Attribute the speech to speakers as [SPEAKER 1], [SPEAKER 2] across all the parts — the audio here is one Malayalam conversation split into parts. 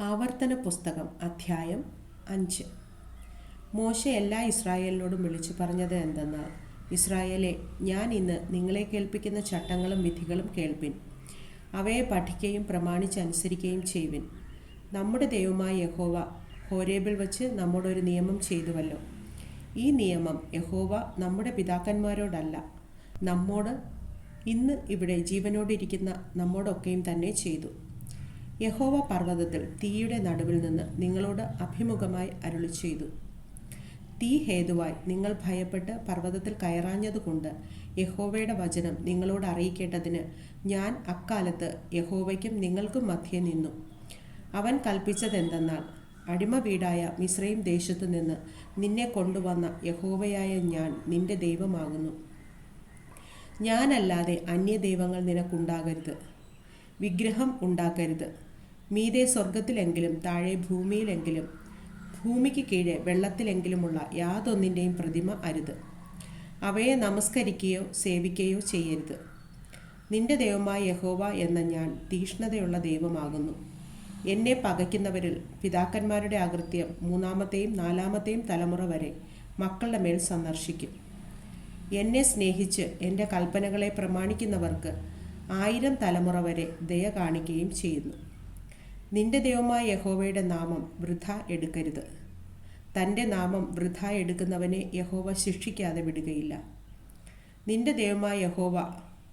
[SPEAKER 1] ആവർത്തന പുസ്തകം അധ്യായം അഞ്ച്. മോശ എല്ലാ ഇസ്രായേലിനോടും വിളിച്ചു പറഞ്ഞത് എന്തെന്നാൽ ഇസ്രായേലെ ഞാൻ ഇന്ന് നിങ്ങളെ കേൾപ്പിക്കുന്ന ചട്ടങ്ങളും വിധികളും കേൾപ്പിൻ. അവയെ പഠിക്കുകയും പ്രമാണിച്ചനുസരിക്കുകയും ചെയ്യുവിൻ. നമ്മുടെ ദൈവമായ യഹോവ ഹോരേബിൽ വച്ച് നമ്മോടൊരു നിയമം ചെയ്തുവല്ലോ. ഈ നിയമം യഹോവ നമ്മുടെ പിതാക്കന്മാരോടല്ല നമ്മോട് ഇന്ന് ഇവിടെ ജീവനോടിരിക്കുന്ന നമ്മോടൊക്കെയും തന്നെ ചെയ്തു. യഹോവ പർവതത്തിൽ തീയുടെ നടുവിൽ നിന്ന് നിങ്ങളോട് അഭിമുഖമായി അരുളി ചെയ്തു. തീ ഹേതുവായി നിങ്ങൾ ഭയപ്പെട്ട് പർവതത്തിൽ കയറാഞ്ഞതുകൊണ്ട് യഹോവയുടെ വചനം നിങ്ങളോട് അറിയിക്കേണ്ടതിന് ഞാൻ അക്കാലത്ത് യഹോവയ്ക്കും നിങ്ങൾക്കും മധ്യേ നിന്നു. അവൻ കൽപ്പിച്ചതെന്തെന്നാൽ അടിമ വീടായ മിശ്രയും ദേശത്തു നിന്ന് നിന്നെ കൊണ്ടുവന്ന യഹോവയായ ഞാൻ നിന്റെ ദൈവമാകുന്നു. ഞാനല്ലാതെ അന്യദൈവങ്ങൾ നിനക്കുണ്ടാകരുത്. വിഗ്രഹം ഉണ്ടാക്കരുത്. മീതെ സ്വർഗത്തിലെങ്കിലും താഴെ ഭൂമിയിലെങ്കിലും ഭൂമിക്ക് കീഴെ വെള്ളത്തിലെങ്കിലുമുള്ള യാതൊന്നിന്റെയും പ്രതിമ അരുത്. അവയെ നമസ്കരിക്കുകയോ സേവിക്കുകയോ ചെയ്യരുത്. നിന്റെ ദൈവമായ യഹോവ എന്ന ഞാൻ തീഷ്ണതയുള്ള ദൈവമാകുന്നു. എന്നെ പകയ്ക്കുന്നവരിൽ പിതാക്കന്മാരുടെ അകൃത്യം മൂന്നാമത്തെയും നാലാമത്തെയും തലമുറ വരെ മക്കളുടെ മേൽ സന്ദർശിക്കും. എന്നെ സ്നേഹിച്ച് എന്റെ കൽപ്പനകളെ പ്രമാണിക്കുന്നവർക്ക് ആയിരം തലമുറ വരെ ദയ കാണിക്കുകയും ചെയ്യുന്നു. നിന്റെ ദൈവമായ യഹോവയുടെ നാമം വൃഥ എടുക്കരുത്. തന്റെ നാമം വൃഥ എടുക്കുന്നവനെ യഹോവ ശിക്ഷിക്കാതെ വിടുകയില്ല. നിന്റെ ദൈവമായ യഹോവ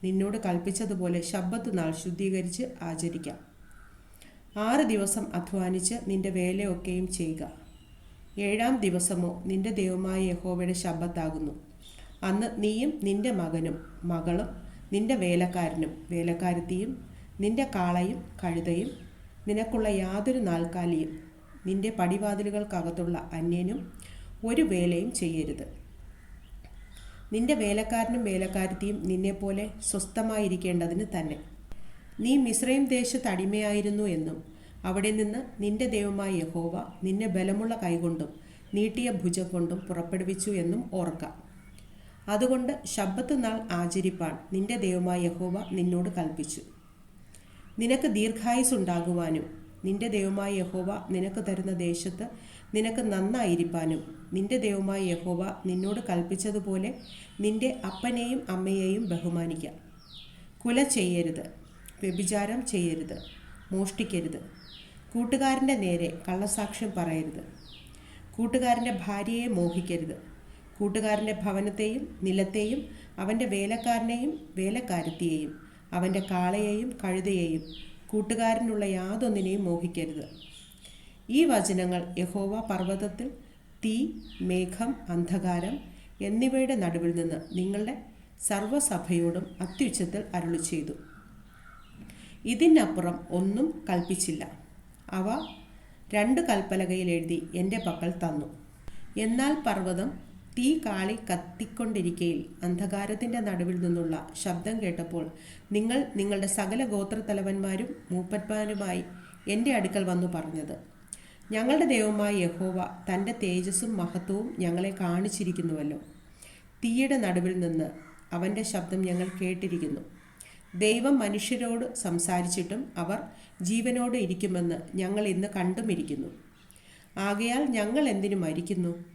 [SPEAKER 1] നിന്നോട് കൽപ്പിച്ചതുപോലെ ശബ്ബത്ത് നാൾ ശുദ്ധീകരിച്ച് ആചരിക്കാം. ആറ് ദിവസം അധ്വാനിച്ച് നിന്റെ വേലയൊക്കെയും ചെയ്യുക. ഏഴാം ദിവസമോ നിന്റെ ദൈവമായ യഹോവയുടെ ശബ്ബത്താകുന്നു. അന്ന് നീയും നിന്റെ മകനും മകളും നിന്റെ വേലക്കാരനും വേലക്കാരത്തിയും നിന്റെ കാളയും കഴുതയും നിനക്കുള്ള യാതൊരു നാൽക്കാലിയും നിന്റെ പടിവാതിലുകൾക്കകത്തുള്ള അന്യനും ഒരു വേലയും ചെയ്യരുത്. നിന്റെ വേലക്കാരനും വേലക്കാരത്തിയും നിന്നെപ്പോലെ സ്വസ്ഥമായിരിക്കേണ്ടതിന് തന്നെ. നീ മിശ്രയും ദേശത്ത് അടിമയായിരുന്നു എന്നും അവിടെ നിന്ന് നിന്റെ ദൈവമായ യഹോവ നിന്നെ ബലമുള്ള കൈകൊണ്ടും നീട്ടിയ ഭുജം കൊണ്ടും പുറപ്പെടുവിച്ചു എന്നും ഓർക്കാം. അതുകൊണ്ട് ശബ്ബത്ത് നാൾ ആചരിപ്പാൻ നിന്റെ ദൈവമായ യഹോവ നിന്നോട് കൽപ്പിച്ചു. നിനക്ക് ദീർഘായുസുണ്ടാകുവാനും നിന്റെ ദൈവമായ യഹോവ നിനക്ക് തരുന്ന ദേശത്ത് നിനക്ക് നന്നായിരിക്കാനും നിന്റെ ദൈവമായ യഹോവ നിന്നോട് കൽപ്പിച്ചതുപോലെ നിന്റെ അപ്പനെയും അമ്മയെയും ബഹുമാനിക്കാം. കുല ചെയ്യരുത് വ്യഭിചാരം ചെയ്യരുത് മോഷ്ടിക്കരുത്. കൂട്ടുകാരന്റെ നേരെ കള്ളസാക്ഷ്യം പറയരുത്. കൂട്ടുകാരന്റെ ഭാര്യയെ മോഹിക്കരുത്. കൂട്ടുകാരന്റെ ഭവനത്തെയും നിലത്തെയും അവന്റെ വേലക്കാരനെയും വേലക്കാരത്തിയെയും അവന്റെ കാളയെയും കഴുതയെയും കൂട്ടുകാരനുള്ള യാതൊന്നിനെയും മോഹിക്കരുത്. ഈ വചനങ്ങൾ യഹോവ പർവതത്തിൽ തീ മേഘം അന്ധകാരം എന്നിവയുടെ നടുവിൽ നിന്ന് നിങ്ങളുടെ സർവസഭയോടും അത്യുച്ചത്തിൽ അരുളി ചെയ്തു ഇതിനപ്പുറം ഒന്നും കൽപ്പിച്ചില്ല. അവ രണ്ട് കൽപ്പലകയിൽ എഴുതി എന്റെ പക്കൽ തന്നു. എന്നാൽ പർവതം തീ കാളി കത്തിക്കൊണ്ടിരിക്കയിൽ അന്ധകാരത്തിന്റെ നടുവിൽ നിന്നുള്ള ശബ്ദം കേട്ടപ്പോൾ നിങ്ങൾ നിങ്ങളുടെ സകല ഗോത്രത്തലവന്മാരും മൂപ്പന്മാരുമായി എന്റെ അടുക്കൽ വന്നു പറഞ്ഞത്. ഞങ്ങളുടെ ദൈവമായ യഹോവ തന്റെ തേജസ്സും മഹത്വവും ഞങ്ങളെ കാണിച്ചിരിക്കുന്നുവല്ലോ. തീയുടെ നടുവിൽ നിന്ന് അവന്റെ ശബ്ദം ഞങ്ങൾ കേട്ടിരിക്കുന്നു. ദൈവം മനുഷ്യരോട് സംസാരിച്ചിട്ടും അവർ ജീവനോട് ഇരിക്കുമെന്ന് ഞങ്ങൾ ഇന്ന് കണ്ടുമിരിക്കുന്നു. ആകയാൽ ഞങ്ങൾ എന്തിനു മരിക്കുന്നു?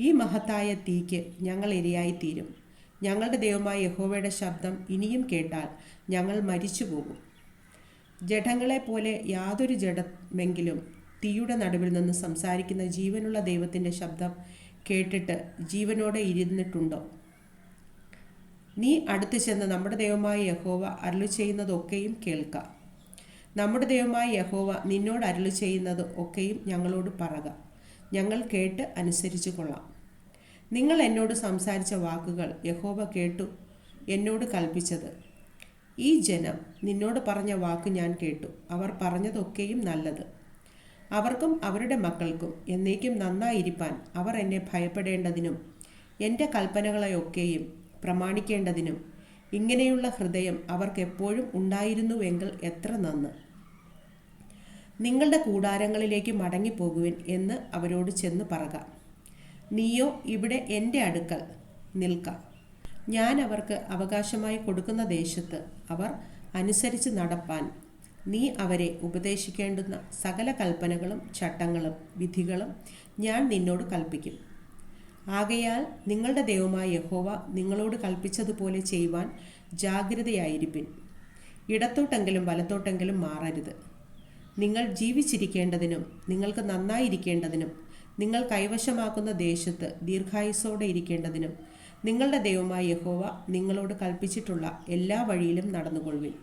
[SPEAKER 1] ഈ മഹത്തായ തീക്ക് ഞങ്ങൾ ഇരയായിത്തീരും. ഞങ്ങളുടെ ദൈവമായ യഹോവയുടെ ശബ്ദം ഇനിയും കേട്ടാൽ ഞങ്ങൾ മരിച്ചു പോകും ജഡങ്ങളെ പോലെ യാതൊരു ജഡമെങ്കിലും തീയുടെ നടുവിൽ നിന്ന് സംസാരിക്കുന്ന ജീവനുള്ള ദൈവത്തിന്റെ ശബ്ദം കേട്ടിട്ട് ജീവനോടെ ഇരുന്നിട്ടുണ്ടോ? നീ അടുത്തു ചെന്ന് നമ്മുടെ ദൈവമായ യഹോവ അരുളു ചെയ്യുന്നതൊക്കെയും കേൾക്കാം. നമ്മുടെ ദൈവമായ യഹോവ നിന്നോട് അരുളു ചെയ്യുന്നത് ഒക്കെയും ഞങ്ങളോട് പറക. ഞങ്ങൾ കേട്ട് അനുസരിച്ചു കൊള്ളാം. നിങ്ങൾ എന്നോട് സംസാരിച്ച വാക്കുകൾ യഹോബ കേട്ടു എന്നോട് കൽപ്പിച്ചത്. ഈ ജനം നിന്നോട് പറഞ്ഞ വാക്ക് ഞാൻ കേട്ടു അവർ പറഞ്ഞതൊക്കെയും നല്ലത്. അവർക്കും അവരുടെ മക്കൾക്കും എന്നേക്കും നന്നായിരിക്കാൻ അവർ എന്നെ ഭയപ്പെടേണ്ടതിനും എന്റെ കൽപ്പനകളെയൊക്കെയും പ്രമാണിക്കേണ്ടതിനും ഇങ്ങനെയുള്ള ഹൃദയം അവർക്ക് എപ്പോഴും ഉണ്ടായിരുന്നുവെങ്കിൽ എത്ര നന്ന്. നിങ്ങളുടെ കൂടാരങ്ങളിലേക്ക് മടങ്ങിപ്പോകുവിൻ എന്ന് അവരോട് ചെന്ന് പറക. നീയോ ഇവിടെ എന്റെ അടുക്കൽ നിൽക്ക. ഞാൻ അവർക്ക് അവകാശമായി കൊടുക്കുന്ന ദേശത്ത് അവർ അനുസരിച്ച് നടപ്പാൻ. നീ അവരെ ഉപദേശിക്കേണ്ടുന്ന സകല കൽപ്പനകളും ചട്ടങ്ങളും വിധികളും ഞാൻ നിന്നോട് കൽപ്പിക്കും. ആകയാൽ നിങ്ങളുടെ ദൈവമായ യഹോവ നിങ്ങളോട് കൽപ്പിച്ചതുപോലെ ചെയ്യുവാൻ ജാഗ്രതയായിരിപ്പിൻ. ഇടത്തോട്ടെങ്കിലും വലത്തോട്ടെങ്കിലും മാറരുത്. നിങ്ങൾ ജീവിച്ചിരിക്കേണ്ടതിനും നിങ്ങൾക്ക് നന്നായിരിക്കേണ്ടതിനും നിങ്ങൾ കൈവശമാക്കുന്ന ദേശത്ത് ദീർഘായുസോടെ ഇരിക്കേണ്ടതിനും നിങ്ങളുടെ ദൈവമായ യഹോവ നിങ്ങളോട് കൽപ്പിച്ചിട്ടുള്ള എല്ലാ വഴിയിലും നടന്നുകൊള്ളുവിൻ.